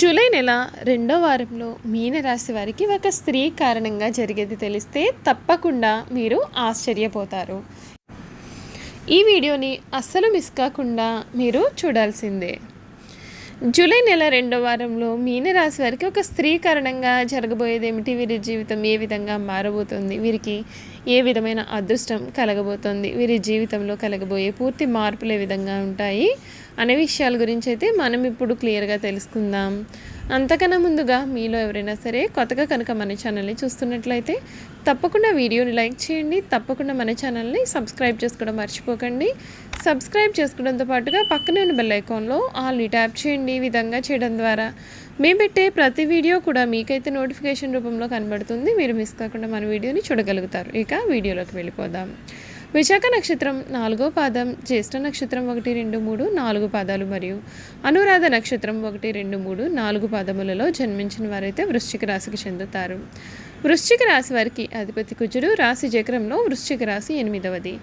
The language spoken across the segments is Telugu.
జూలై నెల రెండో వారంలో మీనరాశి వారికి ఒక స్త్రీ కారణంగా జరిగేది తెలిస్తే తప్పకుండా మీరు ఆశ్చర్యపోతారు. ఈ వీడియోని అస్సలు మిస్ కాకుండా మీరు చూడాల్సిందే. జూలై నెల రెండో వారంలో మీనరాశి వారికి ఒక స్త్రీ కారణంగా జరగబోయేది ఏమిటి? వీరి జీవితం ఏ విధంగా మారబోతుంది? వీరికి ఏ విధమైన అదృష్టం కలగబోతుంది? వీరి జీవితంలో కలగబోయే పూర్తి మార్పులు ఏ విధంగా ఉంటాయి? అనే విషయాల గురించి అయితే మనం ఇప్పుడు క్లియర్గా తెలుసుకుందాం. అంతకన్నా ముందుగా మీలో ఎవరైనా సరే కొత్తగా కనుక మన ఛానల్ని చూస్తున్నట్లయితే తప్పకుండా వీడియోని లైక్ చేయండి. తప్పకుండా మన ఛానల్ని సబ్స్క్రైబ్ చేసుకోవడం మర్చిపోకండి. సబ్స్క్రైబ్ చేసుకోవడంతో పాటుగా పక్కనే ఉన్న బెల్ ఐకాన్లో ఆల్ని ట్యాప్ చేయండి ఈ విధంగా చేయడం ద్వారా. మేము పెట్టే ప్రతి వీడియో కూడా మీకైతే నోటిఫికేషన్ రూపంలో కనబడుతుంది. మీరు మిస్ కాకుండా మన వీడియోని చూడగలుగుతారు. ఇక వీడియోలోకి వెళ్ళిపోదాం. విశాఖ నక్షత్రం నాలుగో పాదం జ్యేష్ఠ నక్షత్రం ఒకటి రెండు మూడు నాలుగు పాదాలు మరియు అనురాధ నక్షత్రం ఒకటి రెండు మూడు నాలుగు పాదములలో జన్మించిన వారైతే వృశ్చిక రాశికి చెందుతారు. వృశ్చిక రాశి వారికి అధిపతి కుజుడు రాశి చక్రంలో వృశ్చిక రాశి ఎనిమిదవది.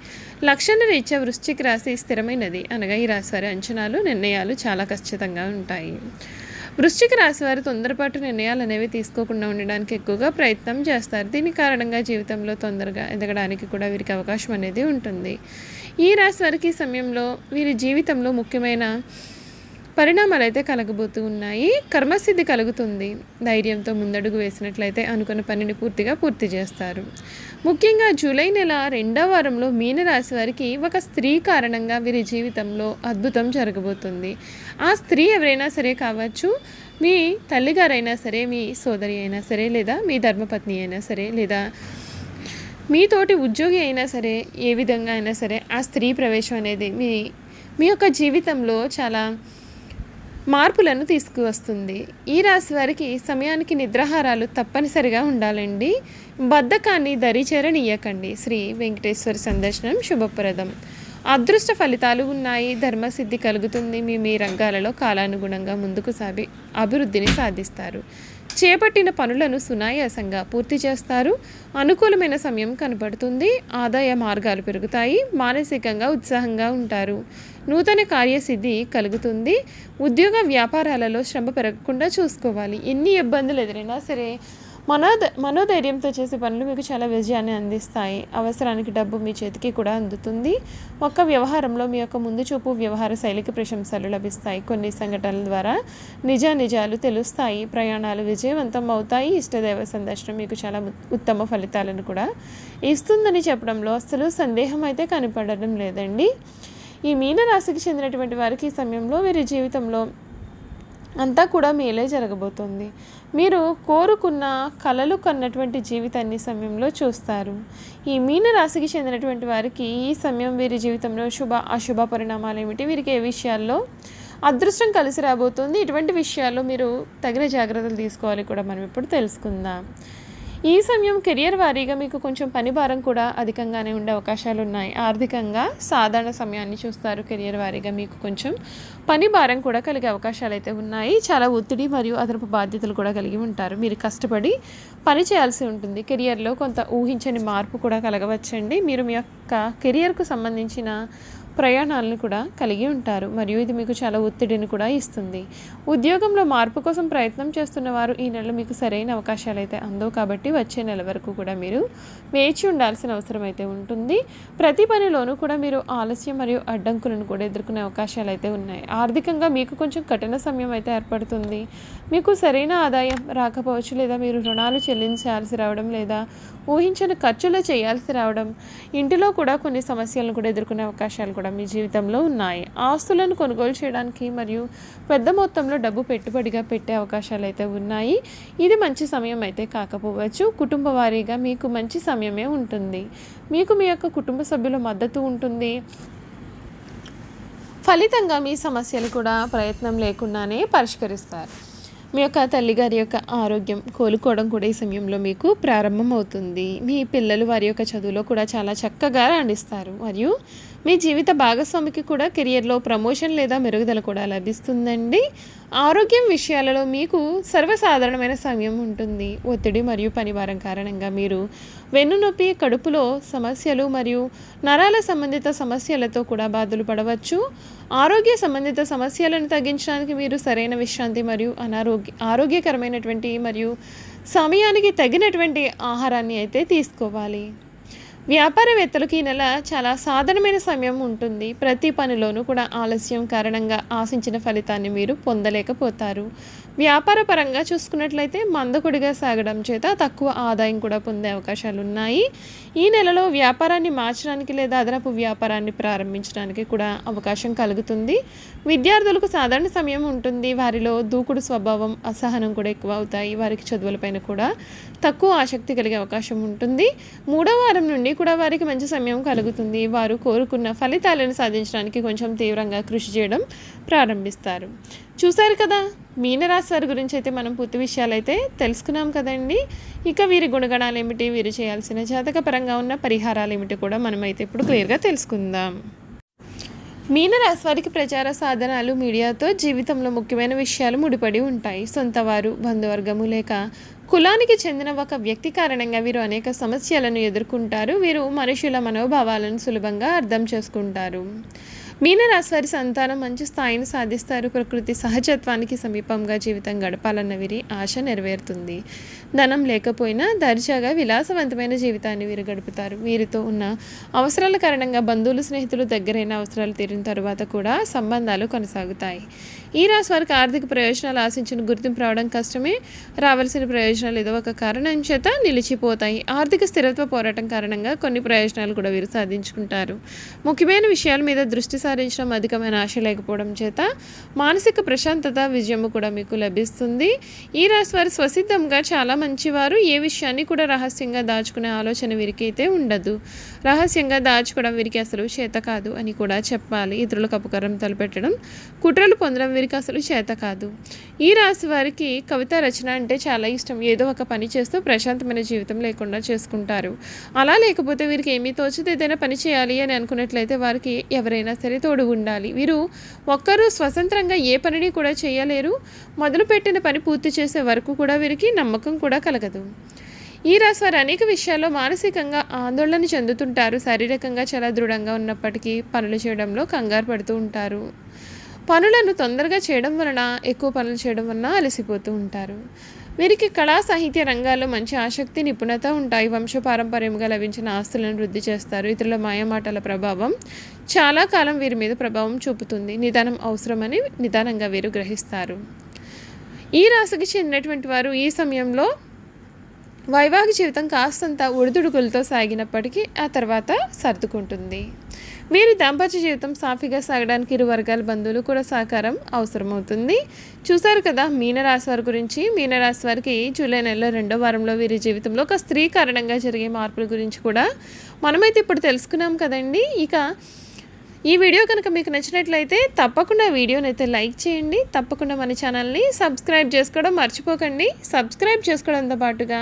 లక్షణ రీత్యా వృశ్చిక రాశి స్థిరమైనది. అనగా ఈ రాశి వారి అంచనాలు నిర్ణయాలు చాలా ఖచ్చితంగా ఉంటాయి. వృశ్చిక రాశి వారు తొందరపాటు నిర్ణయాలు అనేవి తీసుకోకుండా ఉండడానికి ఎక్కువగా ప్రయత్నం చేస్తారు. దీని కారణంగా జీవితంలో తొందరగా ఎదగడానికి కూడా వీరికి అవకాశం అనేది ఉంటుంది. ఈ రాశి వారికి సమయంలో వీరి జీవితంలో ముఖ్యమైన పరిణామాలు అయితే కలగబోతూ ఉన్నాయి. కర్మసిద్ధి కలుగుతుంది. ధైర్యంతో ముందడుగు వేసినట్లయితే అనుకున్న పనిని పూర్తిగా పూర్తి చేస్తారు. ముఖ్యంగా జూలై నెల రెండవ వారంలో మీనరాశి వారికి ఒక స్త్రీ కారణంగా వీరి జీవితంలో అద్భుతం జరగబోతుంది. ఆ స్త్రీ ఎవరైనా సరే కావచ్చు మీ తల్లిగారైనా సరే మీ సోదరి అయినా సరే లేదా మీ ధర్మపత్ని అయినా సరే లేదా మీతోటి ఉద్యోగి అయినా సరే ఏ విధంగా అయినా సరే ఆ స్త్రీ ప్రవేశం అనేది మీ మీ యొక్క జీవితంలో చాలా మార్పులను తీసుకువస్తుంది. ఈ రాశి వారికి సమయానికి నిద్రాహారాలు తప్పనిసరిగా ఉండాలండి. బద్ధకాన్ని దరిచేరనియకండి. శ్రీ వెంకటేశ్వర సందర్శనం శుభప్రదం. అదృష్ట ఫలితాలు ఉన్నాయి. ధర్మసిద్ధి కలుగుతుంది. మీ మీ రంగాలలో కాలానుగుణంగా ముందుకు సాగి అభివృద్ధిని సాధిస్తారు. చేపట్టిన పనులను సునాయాసంగా పూర్తి చేస్తారు. అనుకూలమైన సమయం కనబడుతుంది. ఆదాయ మార్గాలు పెరుగుతాయి. మానసికంగా ఉత్సాహంగా ఉంటారు. నూతన కార్యసిద్ధి కలుగుతుంది. ఉద్యోగ వ్యాపారాలలో శ్రమ పెరగకుండా చూసుకోవాలి. ఎన్ని ఇబ్బందులు ఎదురైనా సరే మనోధ మనోధైర్యంతో చేసే పనులు మీకు చాలా విజయాన్ని అందిస్తాయి. అవసరానికి డబ్బు మీ చేతికి కూడా అందుతుంది. ఒక్క వ్యవహారంలో మీ యొక్క ముందు చూపు వ్యవహార శైలికి ప్రశంసలు లభిస్తాయి. కొన్ని సంఘటనల ద్వారా నిజ నిజాలు తెలుస్తాయి. ప్రయాణాలు విజయవంతం అవుతాయి. ఇష్టదైవ సందర్శనం మీకు చాలా ఉత్తమ ఫలితాలను కూడా ఇస్తుందని చెప్పడంలో అసలు సందేహం అయితే కనపడడం లేదండి. ఈ మీనరాశికి చెందినటువంటి వారికి ఈ సమయంలో వీరి జీవితంలో అంతా కూడా మేలే జరగబోతుంది. మీరు కోరుకున్న కలలు కన్నటువంటి జీవితాన్ని సమయంలో చూస్తారు. ఈ మీన రాశికి చెందినటువంటి వారికి ఈ సమయం వీరి జీవితంలో శుభ అశుభ పరిణామాలు ఏమిటి? వీరికి ఏ విషయాల్లో అదృష్టం కలిసి రాబోతుంది? ఇటువంటి విషయాల్లో మీరు తగిన జాగ్రత్తలు తీసుకోవాలి కూడా మనం ఇప్పుడు తెలుసుకుందాం. ఈ సమయం కెరియర్ వారీగా మీకు కొంచెం పని భారం కూడా అధికంగానే ఉండే అవకాశాలు ఉన్నాయి ఆర్థికంగా సాధారణ సమయాన్ని చూస్తారు. కెరియర్ వారీగా మీకు కొంచెం పని భారం కూడా కలిగే అవకాశాలు అయితే ఉన్నాయి. చాలా ఒత్తిడి మరియు అదనపు బాధ్యతలు కూడా కలిగి ఉంటారు. మీరు కష్టపడి పని చేయాల్సి ఉంటుంది. కెరియర్లో కొంత ఊహించని మార్పు కూడా కలగవచ్చండి. మీరు మీ యొక్క కెరియర్కు సంబంధించిన ప్రయాణాలను కూడా కలిగి ఉంటారు. మరియు ఇది మీకు చాలా ఒత్తిడిని కూడా ఇస్తుంది. ఉద్యోగంలో మార్పు కోసం ప్రయత్నం చేస్తున్న వారు ఈ నెల మీకు సరైన అవకాశాలు అయితే అందవు కాబట్టి వచ్చే నెల వరకు కూడా మీరు వేచి ఉండాల్సిన అవసరం అయితే ఉంటుంది. ప్రతి పనిలోనూ కూడా మీరు ఆలస్యం మరియు అడ్డంకులను కూడా ఎదుర్కొనే అవకాశాలు అయితే ఉన్నాయి. ఆర్థికంగా మీకు కొంచెం కఠిన సమయం అయితే ఏర్పడుతుంది. మీకు సరైన ఆదాయం రాకపోవచ్చు లేదా మీరు రుణాలు చెల్లించాల్సి రావడం లేదా ఊహించిన ఖర్చులు చేయాల్సి రావడం ఇంటిలో కూడా కొన్ని సమస్యలను కూడా ఎదుర్కొనే అవకాశాలు కూడా మీ జీవితంలో ఉన్నాయి. ఆస్తులను కొనుగోలు చేయడానికి మరియు పెద్ద మొత్తంలో డబ్బు పెట్టుబడిగా పెట్టే అవకాశాలు అయితే ఉన్నాయి. ఇది మంచి సమయం అయితే కాకపోవచ్చు. కుటుంబ వారీగా మీకు మంచి సమయమే ఉంటుంది. మీకు మీ యొక్క కుటుంబ సభ్యుల మద్దతు ఉంటుంది. ఫలితంగా మీ సమస్యలు కూడా ప్రయత్నం లేకుండానే పరిష్కరిస్తారు. మీ యొక్క తల్లిగారి యొక్క ఆరోగ్యం కోలుకోవడం కూడా ఈ సమయంలో మీకు ప్రారంభం అవుతుంది మీ పిల్లలు వారి యొక్క చదువులో కూడా చాలా చక్కగా రాణిస్తారు. మరియు మీ జీవిత భాగస్వామికి కూడా కెరియర్లో ప్రమోషన్ లేదా మెరుగుదల కూడా లభిస్తుందండి. ఆరోగ్యం విషయాలలో మీకు సర్వసాధారణమైన సమయం ఉంటుంది. ఒత్తిడి మరియు పనివారం కారణంగా మీరు వెన్నునొప్పి కడుపులో సమస్యలు మరియు నరాల సంబంధిత సమస్యలతో కూడా బాధలు పడవచ్చు. ఆరోగ్య సంబంధిత సమస్యలను తగ్గించడానికి మీరు సరైన విశ్రాంతి మరియు అనారోగ్య ఆరోగ్యకరమైనటువంటి మరియు సమయానికి తగినటువంటి ఆహారాన్ని అయితే తీసుకోవాలి. వ్యాపారవేత్తలకు ఈ నెల చాలా సాధారణమైన సమయం ఉంటుంది. ప్రతి పనిలోనూ కూడా ఆలస్యం కారణంగా ఆశించిన ఫలితాన్ని మీరు పొందలేకపోతారు. వ్యాపార పరంగా చూసుకున్నట్లయితే మందకుడిగా సాగడం చేత తక్కువ ఆదాయం కూడా పొందే అవకాశాలు ఉన్నాయి ఈ నెలలో వ్యాపారాన్ని మార్చడానికి లేదా అదనపు వ్యాపారాన్ని ప్రారంభించడానికి కూడా అవకాశం కలుగుతుంది. విద్యార్థులకు సాధారణ సమయం ఉంటుంది. వారిలో దూకుడు స్వభావం అసహనం కూడా ఎక్కువ అవుతాయి. వారికి చదువులపైన కూడా తక్కువ ఆసక్తి కలిగే అవకాశం ఉంటుంది. మూడో వారం నుండి కూడా వారికి మంచి సమయం కలుగుతుంది. వారు కోరుకున్న ఫలితాలను సాధించడానికి కొంచెం తీవ్రంగా కృషి చేయడం ప్రారంభిస్తారు. చూశారు కదా? మీనరాశి వారి గురించి అయితే మనం పూర్తి విషయాలు అయితే తెలుసుకున్నాం కదండి. ఇక వీరి గుణగణాలు ఏమిటి? వీరు చేయాల్సిన జాతకపరంగా ఉన్న పరిహారాలు ఏమిటి కూడా మనమైతే ఇప్పుడు క్లియర్గా తెలుసుకుందాం. మీనరాశి వారికి ప్రచార సాధనాలు మీడియాతో జీవితంలో ముఖ్యమైన విషయాలు ముడిపడి ఉంటాయి. సొంతవారు బంధువర్గము లేక కులానికి చెందిన ఒక వ్యక్తి కారణంగా వీరు అనేక సమస్యలను ఎదుర్కొంటారు. వీరు మనుషుల మనోభావాలను సులభంగా అర్థం చేసుకుంటారు. మీనరాశి వారి సంతానం మంచి స్థాయిని సాధిస్తారు. ప్రకృతి సహజత్వానికి సమీపంగా జీవితం గడపాలన్న వీరి ఆశ నెరవేరుతుంది. ధనం లేకపోయినా దర్జాగా విలాసవంతమైన జీవితాన్ని వీరు గడుపుతారు. వీరితో ఉన్న అవసరాల కారణంగా బంధువులు స్నేహితులు దగ్గరైన అవసరాలు తీరిన తరువాత కూడా సంబంధాలు కొనసాగుతాయి. ఈ రాశి వారికి ఆర్థిక ప్రయోజనాలు ఆశించిన గుర్తింపు రావడం కష్టమే. రావాల్సిన ప్రయోజనాలు ఏదో ఒక కారణం చేత నిలిచిపోతాయి. ఆర్థిక స్థిరత్వ పోరాటం కారణంగా కొన్ని ప్రయోజనాలు కూడా వీరు సాధించుకుంటారు. ముఖ్యమైన విషయాల మీద దృష్టి సారించడం అధికమైన ఆశ లేకపోవడం చేత మానసిక ప్రశాంతత విజయము కూడా మీకు లభిస్తుంది. ఈ రాశి వారు స్వసిద్ధంగా చాలా మంచివారు. ఏ విషయాన్ని కూడా రహస్యంగా దాచుకునే ఆలోచన వీరికి అయితే ఉండదు. రహస్యంగా దాచుకోవడం వీరికి అసలు చేత కాదు అని కూడా చెప్పాలి. ఇతరులకు అపకారం తలపెట్టడం కుట్రలు పొందడం వీరికి అసలు చేత కాదు. ఈ రాశి వారికి కవిత రచన అంటే చాలా ఇష్టం. ఏదో ఒక పని చేస్తూ ప్రశాంతమైన జీవితం లేకుండా చేసుకుంటారు. అలా లేకపోతే వీరికి ఏమీ తోచితే ఏదైనా పని చేయాలి అని అనుకున్నట్లయితే వారికి ఎవరైనా సరే తోడు ఉండాలి. వీరు ఒక్కరూ స్వతంత్రంగా ఏ పనిని కూడా చేయలేరు. మొదలుపెట్టిన పని పూర్తి చేసే వరకు కూడా వీరికి నమ్మకం కూడా కలగదు. ఈ రాశి వారు అనేక విషయాల్లో మానసికంగా ఆందోళన చెందుతుంటారు. శారీరకంగా చాలా దృఢంగా ఉన్నప్పటికీ పనులు చేయడంలో కంగారు పడుతూ ఉంటారు. పనులను తొందరగా చేయడం వలన ఎక్కువ పనులు చేయడం వలన అలసిపోతూ ఉంటారు. వీరికి కళా సాహిత్య రంగాల్లో మంచి ఆసక్తి నిపుణత ఉంటాయి. వంశపారంపర్యంగా లభించిన ఆస్తులను వృద్ధి చేస్తారు. ఇతరుల మాయమాటల ప్రభావం చాలా కాలం వీరి మీద ప్రభావం చూపుతుంది. నిదానం అవసరమని నిదానంగా వీరు గ్రహిస్తారు. ఈ రాశికి చెందినటువంటి వారు ఈ సమయంలో వైవాహిక జీవితం కాస్తంత ఒడిదుడుకులతో సాగినప్పటికీ ఆ తర్వాత సర్దుకుంటుంది. వీరి దాంపత్య జీవితం సాఫీగా సాగడానికి ఇరు వర్గాల బంధువులు కూడా సహకారం అవసరమవుతుంది. చూసారు కదా మీనరాశి వారి గురించి. మీనరాశి వారికి జూలై నెలలో రెండో వారంలో వీరి జీవితంలో ఒక స్త్రీ కారణంగా జరిగే మార్పుల గురించి కూడా మనమైతే ఇప్పుడు తెలుసుకున్నాం కదండి. ఇక ఈ వీడియో కనుక మీకు నచ్చినట్లయితే తప్పకుండా వీడియోని అయితే లైక్ చేయండి. తప్పకుండా మన ఛానల్ని సబ్స్క్రైబ్ చేసుకోవడం మర్చిపోకండి. సబ్స్క్రైబ్ చేసుకోవడంతో పాటుగా